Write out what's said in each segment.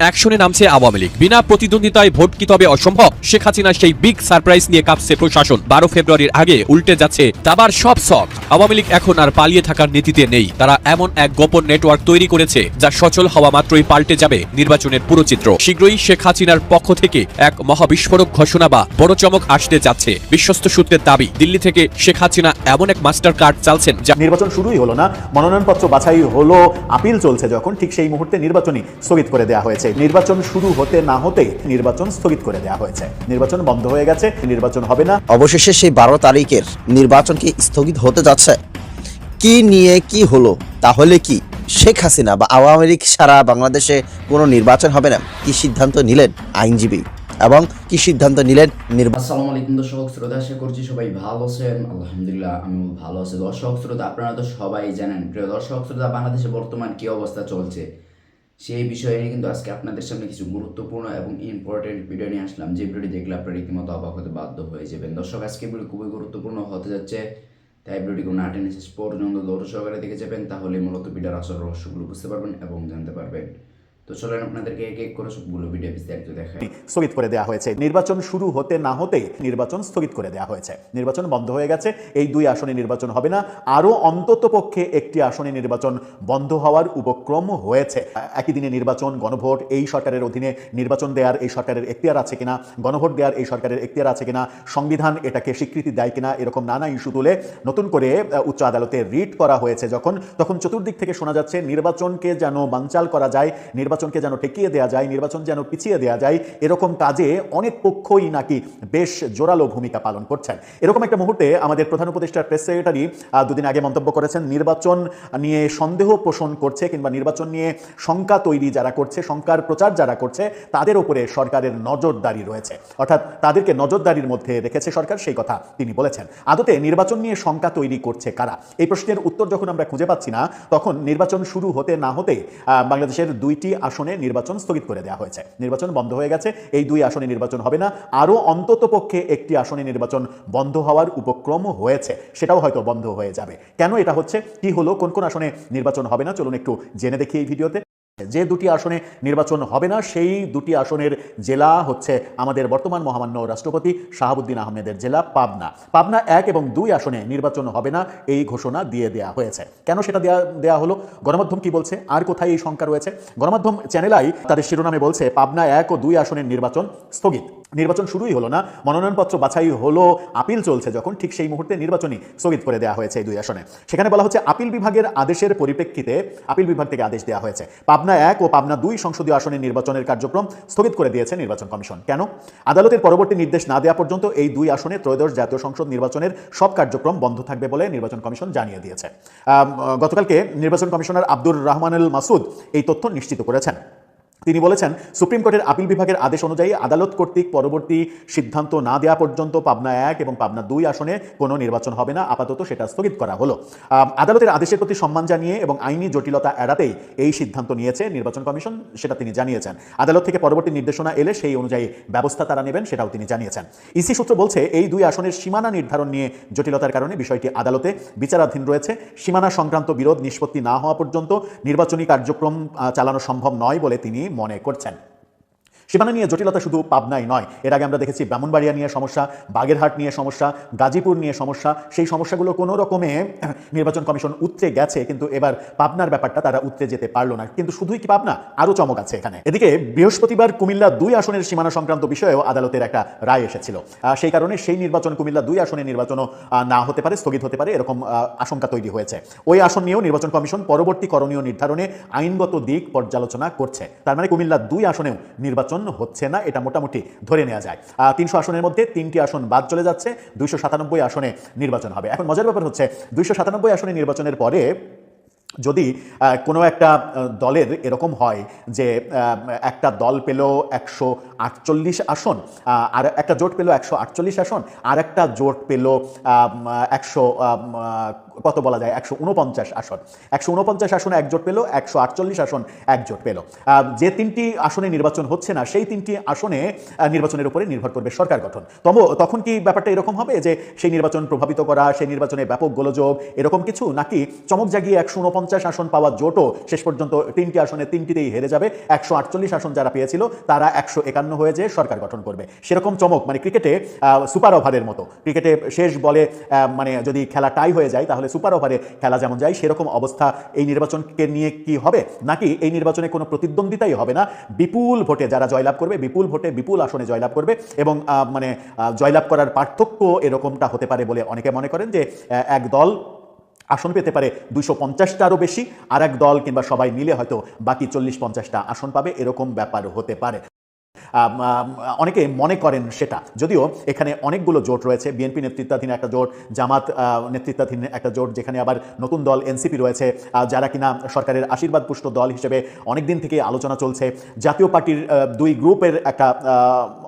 অ্যাকশনে নামছে আওয়ামী লীগ। বিনা প্রতিদ্বন্দ্বিতায় ভোট কি তবে অসম্ভব? শেখ হাসিনার সেই বিগ সারপ্রাইজ নিয়ে কাঁপছে প্রশাসন। বারো ফেব্রুয়ারির আগে উল্টে যাচ্ছে দাবার সব আওয়ামী লীগ এখন আর পালিয়ে থাকার নীতিতে নেই। তারা এমন এক গোপন নেটওয়ার্ক তৈরি করেছে, যা সচল হওয়া মাত্রই পাল্টে যাবে নির্বাচনের পুরো চিত্র। শীঘ্রই শেখ হাসিনার পক্ষ থেকে এক মহাবিস্ফোরক ঘোষণা বা বড় চমক আসতে যাচ্ছে। বিশ্বস্ত সূত্রের দাবি, দিল্লি থেকে শেখ হাসিনা এমন এক মাস্টার কার্ড চালছেন যা নির্বাচন শুরুই হলো না, মনোনয়নপত্র বাছাই হলো, আপিল চলছে যখন, ঠিক সেই মুহূর্তে নির্বাচনই স্থগিত করে দেওয়া হয়েছে। নির্বাচন শুরু হতে না হতে নির্বাচন স্থগিত করে দেওয়া হয়েছে। নির্বাচন বন্ধ হয়ে গেছে নির্বাচন হবে না। অবশেষে সেই বারো তারিখের নির্বাচন কি স্থগিত হতে যাচ্ছে? কি নিয়ে কি হলো? তাহলে কি শেখ হাসিনা বা আওয়ামী লীগ সারা বাংলাদেশে কোনো নির্বাচন হবে না? কি সিদ্ধান্ত নিলেন আইনজীবী? এবং কি সিদ্ধান্ত নিলেন নির্বাচন আসসালামু আলাইকুম দর্শক শ্রোতা আশা করছি সবাই ভালো আছেন। আলহামদুলিল্লাহ আমিও ভালো আছি। দর্শক শ্রোতা আপনারা তো সবাই জানেন। প্রিয় দর্শক শ্রোতা বাংলাদেশে বর্তমান কি অবস্থা চলছে? সেই বিষয়ে নিয়ে কিন্তু আজকে আপনাদের সামনে কিছু গুরুত্বপূর্ণ এবং ইম্পর্টেন্ট ভিডিও নিয়ে আসলাম। যে ভিডিওটি দেখলে আপনারা রীতিমতো অবাক হতে বাধ্য হয়ে যাবেন। দর্শক, আজকে ভিডিও খুবই গুরুত্বপূর্ণ হতে যাচ্ছে। তাই ভিডিওটি কোনো টেনে শেষ পর্যন্ত দৌড় সহকারে দেখে যাবেন। তাহলে মূলত ভিডিওর আসল রহস্যগুলো বুঝতে পারবেন এবং জানতে পারবেন। তো চলেন আপনাদেরকে এক এক করে সবগুলো ভিডিও বিস্তারিত দেখায় স্থগিত করে দেওয়া হয়েছে। নির্বাচন শুরু হতে না হতে নির্বাচন স্থগিত করে দেওয়া হয়েছে। নির্বাচন বন্ধ হয়ে গেছে, এই দুই আসনে নির্বাচন হবে না। আরও অন্তত পক্ষে একটি আসনে নির্বাচন বন্ধ হওয়ার উপক্রম হয়েছে। একই দিনে নির্বাচন, গণভোট এই সরকারের অধীনে নির্বাচন দেওয়ার এই সরকারের এখতিয়ার আছে কিনা, গণভোট দেওয়ার এই সরকারের এখতিয়ার আছে কিনা, সংবিধান এটাকে স্বীকৃতি দেয় কিনা, এরকম নানা ইস্যু তুলে নতুন করে উচ্চ আদালতে রিট করা হয়েছে যখন, তখন চতুর্দিক থেকে শোনা যাচ্ছে, নির্বাচনকে যেন বানচাল করা যায় নির্বাচনকে যেন ঠেকিয়ে দেওয়া যায়, নির্বাচন যেন পিছিয়ে দেওয়া যায়, এরকম কাজে অনেক পক্ষই নাকি বেশ জোরালো ভূমিকা পালন করছেন। এরকম একটা মুহূর্তে আমাদের প্রধান উপদেষ্টার প্রেস সেক্রেটারি দুদিন আগে মন্তব্য করেছেন, নির্বাচন নিয়ে সন্দেহ পোষণ করছে কিংবা নির্বাচন নিয়ে শঙ্কা তৈরি যারা করছে, শঙ্কার প্রচার যারা করছে, তাদের উপরে সরকারের নজরদারি রয়েছে। অর্থাৎ তাদেরকে নজরদারির মধ্যে রেখেছে সরকার, সেই কথা তিনি বলেছেন। আদতে নির্বাচন নিয়ে শঙ্কা তৈরি করছে কারা? এই প্রশ্নের উত্তর যখন আমরা খুঁজে পাচ্ছি না, তখন নির্বাচন শুরু হতে না হতে বাংলাদেশের দুইটি আসনে নির্বাচন স্থগিত করে দেওয়া হয়েছে। নির্বাচন বন্ধ হয়ে গেছে, এই দুই আসনে নির্বাচন হবে না। আরও অন্তত পক্ষে একটি আসনে নির্বাচন বন্ধ হওয়ার উপক্রম হয়েছে। সেটাও হয়তো বন্ধ হয়ে যাবে। কেন এটা হচ্ছে? কি হলো? কোন কোন আসনে নির্বাচন হবে না? চলুন একটু জেনে দেখি এই ভিডিওতে। যে দুটি আসনে নির্বাচন হবে না, সেই দুটি আসনের জেলা হচ্ছে আমাদের বর্তমান মহামান্য রাষ্ট্রপতি শাহাবুদ্দিন আহমেদের জেলা পাবনা। পাবনা এক এবং দুই আসনে নির্বাচন হবে না, এই ঘোষণা দিয়ে দেয়া হয়েছে। কেন সেটা দেয়া দেওয়া হলো? গণমাধ্যম কি বলছে? আর কোথায় এই শঙ্কা রয়েছে? গণমাধ্যম চ্যানেলাই তাদের শিরোনামে বলছে, পাবনা এক ও দুই আসনের নির্বাচন স্থগিত। নির্বাচন শুরুই হলো না, মনোনয়নপত্র বাছাই হলো, আপিল চলছে যখন, ঠিক সেই মুহূর্তে নির্বাচনই স্থগিত করে দেওয়া হয়েছে এই দুই আসনে। সেখানে বলা হচ্ছে, আপিল বিভাগের আদেশের পরিপ্রেক্ষিতে আপিল বিভাগ থেকে আদেশ দেওয়া হয়েছে। পাবনা এক ও পাবনা দুই সংসদীয় আসনের নির্বাচনের কার্যক্রম স্থগিত করে দিয়েছে নির্বাচন কমিশন। কেন? আদালতের পরবর্তী নির্দেশ না দেওয়া পর্যন্ত এই দুই আসনে ত্রয়োদশ জাতীয় সংসদ নির্বাচনের সব কার্যক্রম বন্ধ থাকবে বলে নির্বাচন কমিশন জানিয়ে দিয়েছে। গতকালকে নির্বাচন কমিশনার আব্দুর রহমানুল মাসুদ এই তথ্য নিশ্চিত করেছেন। তিনি বলেছেন, সুপ্রিম কোর্টের আপিল বিভাগের আদেশ অনুযায়ী আদালত কর্তৃক পরবর্তী সিদ্ধান্ত না দেওয়া পর্যন্ত পাবনা এক এবং পাবনা দুই আসনে কোনো নির্বাচন হবে না, আপাতত সেটা স্থগিত করা হলো। আদালতের আদেশের প্রতি সম্মান জানিয়ে এবং আইনি জটিলতা এড়াতেই এই সিদ্ধান্ত নিয়েছে নির্বাচন কমিশন, সেটা তিনি জানিয়েছেন। আদালত থেকে পরবর্তী নির্দেশনা এলে সেই অনুযায়ী ব্যবস্থা তারা নেবেন, সেটাও তিনি জানিয়েছেন। ইসি সূত্র বলছে, এই দুই আসনের সীমানা নির্ধারণ নিয়ে জটিলতার কারণে বিষয়টি আদালতে বিচারাধীন রয়েছে। সীমানা সংক্রান্ত বিরোধ নিষ্পত্তি না হওয়া পর্যন্ত নির্বাচনী কার্যক্রম চালানো সম্ভব নয় বলে তিনি মনে করছেন। সীমানা নিয়ে জটিলতা শুধু পাবনাই নয়। এর আগে আমরা দেখেছি ব্রাহ্মণবাড়িয়া নিয়ে সমস্যা, বাগেরহাট নিয়ে সমস্যা, গাজীপুর নিয়ে সমস্যা। সেই সমস্যাগুলো কোনো রকমে নির্বাচন কমিশন উতরে গেছে, কিন্তু এবার পাবনার ব্যাপারটা তারা উতরে যেতে পারল না। কিন্তু শুধুই কি পাবনা? আরও চমক আছে এখানে। এদিকে বৃহস্পতিবার কুমিল্লা দুই আসনের সীমানা সংক্রান্ত বিষয়েও আদালতের একটা রায় এসেছিল। সেই কারণে সেই নির্বাচন কুমিল্লা দুই আসনের নির্বাচনও না হতে পারে, স্থগিত হতে পারে, এরকম আশঙ্কা তৈরি হয়েছে। ওই আসন নিয়েও নির্বাচন কমিশন পরবর্তী করণীয় নির্ধারণে আইনগত দিক পর্যালোচনা করছে। তার মানে কুমিল্লা দুই আসনেও নির্বাচন হচ্ছে না, এটা মোটামুটি ধরে নেওয়া যায়। তিনশো আসনের মধ্যে তিনটি আসন বাদ চলে যাচ্ছে, দুইশো সাতানব্বই আসনে নির্বাচন হবে। এখন মজার ব্যাপার হচ্ছে, দুইশো সাতানব্বই আসনে নির্বাচনের পরে যদি কোনো একটা দলের এরকম হয় যে একটা দল পেল একশো আটচল্লিশ আসন আর একটা জোট পেল একশো আটচল্লিশ আসন আর একটা জোট পেল একশো কত বলা যায়? একশো উনপঞ্চাশ আসন। একশো উনপঞ্চাশ আসনে একজোট পেল, একশো আটচল্লিশ আসন একজোট পেল। যে তিনটি আসনে নির্বাচন হচ্ছে না, সেই তিনটি আসনে নির্বাচনের উপরে নির্ভর করবে সরকার গঠন। তবে তখন কি ব্যাপারটা এরকম হবে যে সেই নির্বাচন প্রভাবিত করা, সেই নির্বাচনে ব্যাপক গোলযোগ, এরকম কিছু? নাকি চমক জাগিয়ে একশো উনপঞ্চাশ আসন পাওয়া জোটও শেষ পর্যন্ত তিনটি আসনে তিনটিতেই হেরে যাবে? একশো আটচল্লিশ আসন যারা পেয়েছিল, তারা একশো একান্ন হয়ে যে সরকার গঠন করবে। সেরকম চমক মানে ক্রিকেটে সুপার ওভারের মতো। ক্রিকেটে শেষ বলে মানে যদি খেলা টাই হয়ে যায়, তাহলে সুপার ওভারে খেলা যেমন যায়, সেরকম অবস্থা এই নির্বাচনকে নিয়ে কি হবে? নাকি এই নির্বাচনে কোনো প্রতিদ্বন্দ্বিতাই হবে না? বিপুল ভোটে যারা জয়লাভ করবে, বিপুল ভোটে বিপুল আসনে জয়লাভ করবে এবং মানে জয়লাভ করার পার্থক্য এরকমটা হতে পারে বলে অনেকে মনে করেন যে এক দল আসন পেতে পারে দুশো পঞ্চাশটারও বেশি আর এক দল কিংবা সবাই মিলে হয়তো বাকি চল্লিশ পঞ্চাশটা আসন পাবে, এরকম ব্যাপার হতে পারে। অনেকে মনে করেন সেটা। যদিও এখানে অনেকগুলো জোট রয়েছে। বিএনপি নেতৃত্বাধীন একটা জোট, জামাত নেতৃত্বাধীন একটা জোট, যেখানে আবার নতুন দল এনসিপি রয়েছে যারা কিনা সরকারের আশীর্বাদ পুষ্ট দল হিসেবে অনেক দিন থেকে আলোচনা চলছে। জাতীয় পার্টির দুই গ্রুপের একটা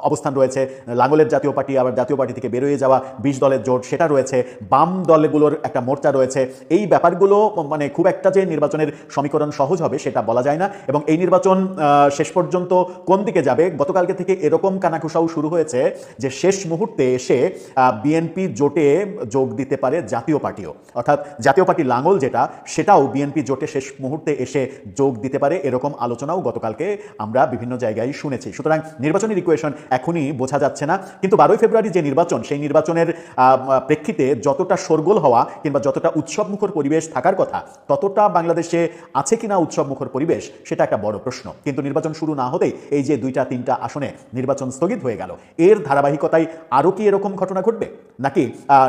অবস্থান রয়েছে। লাঙ্গলের জাতীয় পার্টি, আবার জাতীয় পার্টি থেকে বেরোয় যাওয়া বিশ দলের জোট, সেটা রয়েছে। বাম দলগুলোর একটা মোর্চা রয়েছে। এই ব্যাপারগুলো মানে খুব একটা যে নির্বাচনের সমীকরণ সহজ হবে, সেটা বলা যায় না। এবং এই নির্বাচন শেষ পর্যন্ত কোন দিকে যাবে? গতকালকে থেকে এরকম কানাকুশাও শুরু হয়েছে যে শেষ মুহূর্তে এসে বিএনপি জোটে যোগ দিতে পারে জাতীয় পার্টিও। অর্থাৎ জাতীয় পার্টি লাঙ্গল যেটা, সেটাও বিএনপি জোটে শেষ মুহূর্তে এসে যোগ দিতে পারে এরকম আলোচনাও গতকালকে আমরা বিভিন্ন জায়গায় শুনেছি। সুতরাং নির্বাচনের ইকুয়েশন এখনই বোঝা যাচ্ছে না। কিন্তু বারোই ফেব্রুয়ারি যে নির্বাচন, সেই নির্বাচনের প্রেক্ষিতে যতটা শোরগোল হওয়া কিংবা যতটা উৎসবমুখর পরিবেশ থাকার কথা, ততটা বাংলাদেশে আছে কিনা উৎসবমুখর পরিবেশ, সেটা একটা বড় প্রশ্ন। কিন্তু নির্বাচন শুরু না হতেই এই যে দুইটা, তিনটা আসনে নির্বাচন স্থগিত হয়ে গেল। এর ধারাবাহিকতায় আরও কি এরকম ঘটনা ঘটবে? নাকি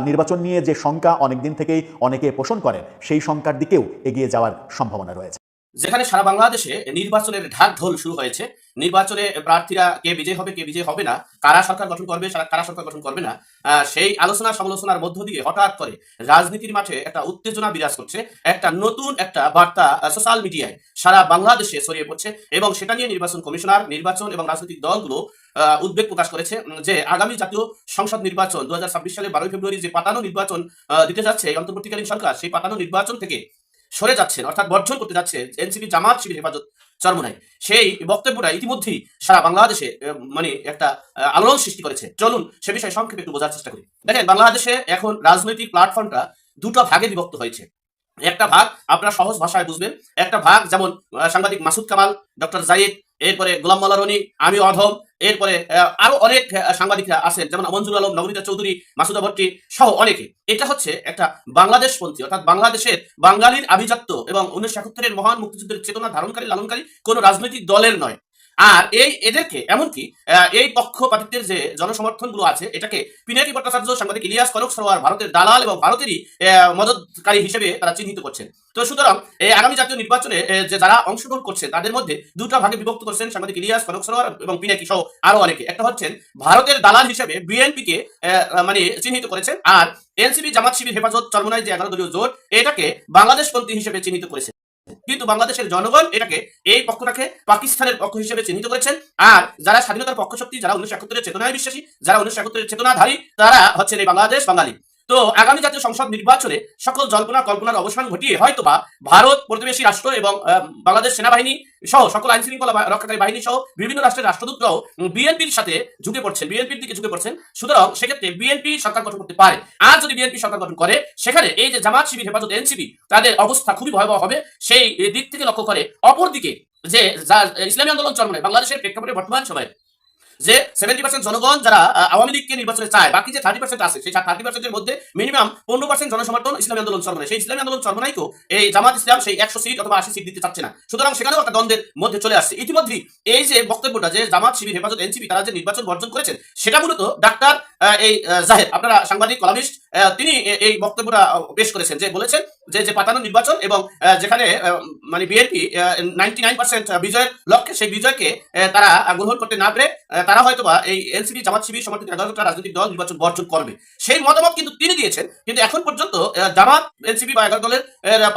নির্বাচন নিয়ে যে শঙ্কা অনেকদিন থেকেই অনেকে পোষণ করেন, সেই শঙ্কার দিকেও এগিয়ে যাওয়ার সম্ভাবনা রয়েছে। যেখানে সারা বাংলাদেশে নির্বাচনের ঢাক ঢোল শুরু হয়েছে নির্বাচনে প্রার্থীরা কে বিজয় হবে, কে বিজয় হবে না, কারা সরকার গঠন করবে কারা সরকার গঠন করবে না সেই আলোচনা সমালোচনার মধ্য দিয়ে হঠাৎ করে রাজনীতির মাঠে একটা উত্তেজনা বিরাজ করছে, একটা নতুন একটা বার্তা সোশ্যাল মিডিয়ায় সারা বাংলাদেশে ছড়িয়ে পড়ছে এবং সেটা নিয়ে নির্বাচন কমিশনার, নির্বাচন এবং রাজনৈতিক দলগুলো উদ্বেগ প্রকাশ করেছে যে আগামী জাতীয় সংসদ নির্বাচন দু সালে বারোই ফেব্রুয়ারি যে পাতানো নির্বাচন দিতে যাচ্ছে এই অন্তর্বর্তীকালীন সরকার, সেই পাতানো নির্বাচন থেকে সরে যাচ্ছেন, অর্থাৎ বর্জন করতে যাচ্ছে এনসিপি জামাত শিবির হেফাজত চরমনাই সেই বক্তব্যটা ইতিমধ্যেই সারা বাংলাদেশে মানে একটা আলোড়ন সৃষ্টি করেছে। চলুন সে বিষয়ে সংক্ষেপে একটু বোঝার চেষ্টা করি। দেখেন, বাংলাদেশে এখন রাজনৈতিক প্ল্যাটফর্মটা দুটো ভাগে বিভক্ত হয়েছে। একটা ভাগ আপনারা সহজ ভাষায় বুঝবেন, একটা ভাগ যেমন সাংবাদিক মাসুদ কামাল, ডক্টর জাইদ, এরপরে গোলাম মাল্লা রনি আমি অধম এরপরে আরও অনেক সাংবাদিকরা আছেন, যেমন মঞ্জুর আলম, নবনীতা চৌধুরী, মাসুদা ভট্টি সহ অনেকে। এটা হচ্ছে একটা বাংলাদেশ পন্থী অর্থাৎ বাংলাদেশের বাঙালির আভিজাত্য এবং উনিশশো একাত্তরের মহান মুক্তিযুদ্ধের চেতনা ধারণকারী, লালনকারী কোন রাজনৈতিক দলের নয়। আর এই এদেরকে, এমনকি এই পক্ষপাতিত্বের যে জনসমর্থনগুলো আছে, এটাকে পিনাকি ভট্টাচার্য, সাংবাদিক ইলিয়াস কনক সরোয়ার, ভারতের দালাল এবং ভারতেরই মদতকারী হিসেবে তারা চিহ্নিত করছেন। তো সুতরাং এই আগামী জাতীয় নির্বাচনে যে যারা অংশগ্রহণ করছে, তাদের মধ্যে দুটো ভাগে বিভক্ত করছেন সাংবাদিক ইলিয়াস কনক সরোয়ার এবং পিনাকি সহ আরও অনেকে। একটা হচ্ছেন ভারতের দালাল হিসেবে বিএনপি কে মানে চিহ্নিত করেছেন, আর এনসিপি জামাত শিবির হেফাজত চরমনায় যে এগারো দলীয় জোট, এটাকে বাংলাদেশ বাংলাদেশপন্থী হিসেবে চিহ্নিত করেছে। কিন্তু বাংলাদেশের জনগণ এটাকে এই পক্ষটাকে পাকিস্তানের পক্ষ হিসেবে চিহ্নিত করেছেন। আর যারা স্বাধীনতার পক্ষ শক্তি যারা উনিশশো একাত্তরের চেতনায় বিশ্বাসী, যারা উনিশশো একাত্তরের চেতনাধারী, তারা হচ্ছেন এই বাংলাদেশ বাঙালি। তো আগামী জাতীয় সংসদ নির্বাচনে সকল জল্পনা কল্পনার অবসান ঘটিয়ে হয়তোবা ভারত, প্রতিবেশী রাষ্ট্র এবং বাংলাদেশ সেনাবাহিনী সহ সকল আইন শৃঙ্খলা রক্ষাকারী বাহিনী সহ বিভিন্ন রাষ্ট্রের রাষ্ট্রদূতরাও বিএনপির সাথে ঝুঁকে পড়ছেন, বিএনপির দিকে ঝুঁকে পড়ছেন। সুতরাং সেক্ষেত্রে বিএনপি সরকার গঠন করতে পারে। আর যদি বিএনপি সরকার গঠন করে, সেখানে এই যে জামাত শিবির, হেফাজত এনসিপি, তাদের অবস্থা খুবই ভয়াবহ হবে। সেই দিক থেকে লক্ষ্য করে অপরদিকে যে ইসলামী আন্দোলন চরমনায় বাংলাদেশের প্রেক্ষাপটে বর্তমান সময়ে যে সেভেন্টি পার্সেন্ট জনগণ যারা আওয়ামী লীগকে নির্বাচনে চায়, বাকি যে থার্টি পার্সেন্ট আছে, সেই থার্টি পার্সেন্টের মধ্যে মিনিমাম পনেরো পার্সেন্ট জনসমর্থন ইসলামী আন্দোলন সর্বনাই সেই ইসলামী আন্দোলন সর্বনাইকেও এই জামাত ইসলাম সেই একশো সিট অথবা আশি সিট দিতে চাচ্ছে না। সুতরাং সেখানেও একটা দ্বন্দ্বের মধ্যে চলে আসছে। ইতিমধ্যেই এই যে বক্তব্যটা যে জামাত শিবির, হেফাজত, এনসিপি, তারা যে নির্বাচন বর্জন করেছেন, সেটা মূলত ডাক্তার এই জাহেদ, আপনারা সাংবাদিক, কলামিস্ট তিনি এই বক্তব্যটা পেশ করেছেন যে বলেছেন যে যে পাতানো নির্বাচন এবং যেখানে মানে বিএনপি নাইনটি বিজয়ের লক্ষ্যে সেই বিজয়কে তারা গ্রহণ করতে না পেরে তারা হয়তোবা এই এনসিপি জামাত শিবির সমর্থিত এগারোটা রাজনৈতিক দল নির্বাচন বর্জন করবে। সেই মতামত কিন্তু তিনি দিয়েছেন, কিন্তু এখন পর্যন্ত জামাত এনসিপি বা এগারো দলের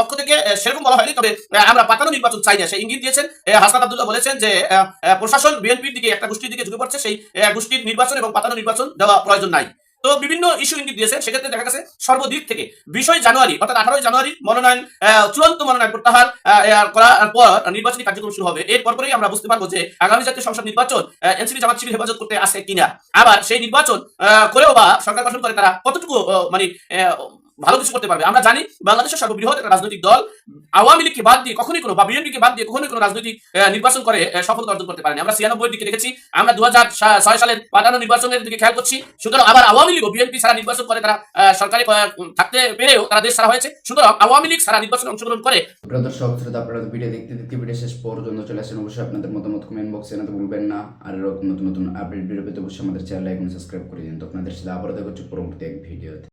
পক্ষ থেকে সেরকম বলা হয়নি, তবে আমরা পাতানো নির্বাচন চাই না। সেই ইঙ্গিত দিয়েছেন হাসনাত আব্দুল্লাহ বলেছেন যে প্রশাসন বিএনপির দিকে একটা গোষ্ঠীর দিকে ঝুঁকে পড়ছে, সেই গোষ্ঠীর নির্বাচন এবং পাতানো নির্বাচন দেওয়া প্রয়োজন নাই? তো বিভিন্ন ইস্যু ইঙ্গিত দিয়েছে। সেক্ষেত্রে দেখা গেছে সর্বদিক থেকে বিশই জানুয়ারি, অর্থাৎ আঠারোই জানুয়ারি মনোনয়ন চূড়ান্ত মনোনয়ন প্রত্যাহার করার পর নির্বাচনী কার্যক্রম শুরু হবে। এর পরপরই আমরা বুঝতে পারব যে আগামী জাতীয় সংসদ নির্বাচন এনসিপি, জামাত, শিবির হেফাজত করতে আসে কিনা। আবার সেই নির্বাচন করেও বা সরকার গঠন করে তারা কতটুকু মানে ভালো কিছু করতে পারবে। আমরা জানি বাংলাদেশের সর্ববৃহৎ একটা রাজনৈতিক দল। আওয়ামী লীগকে বাদ দিয়ে কখনোই কোনো বা বিএনপিকে বাদ দিয়ে কখনোই কোনো রাজনৈতিক নির্বাচন করে সফলতা অর্জন করতে পারেনি। আমরা ছিয়ানব্বই দিকে দেখেছি। আমরা দু হাজার ছয় সালের পাঠানো নির্বাচনের দিকে খেয়াল করছি। সুতরাং আবার আওয়ামী লীগ ও বিএনপি ছাড়া নির্বাচন করে তারা সরকারি থাকতে পেরেও তারা দেশ ছাড়া হয়েছে। সুতরাং আওয়ামী লীগ ছাড়া নির্বাচনে অংশগ্রহণ করে দর্শক, শ্রোতা, আপনারা ভিডিও দেখতে দেখতে ভিডিও শেষ পর্যন্ত চলে আসেন। অবশ্যই আপনাদের মতামত কমেন্ট বক্সে জানাতে ভুলবেন না। আর নতুন নতুন আপডেট ভিডিও পেতে অবশ্যই আমাদের চ্যানেল এখন সাবস্ক্রাইব করে দিন। তো আপনাদের সাথে আবারও দেখা হচ্ছে পরবর্তী এক ভিডিওতে।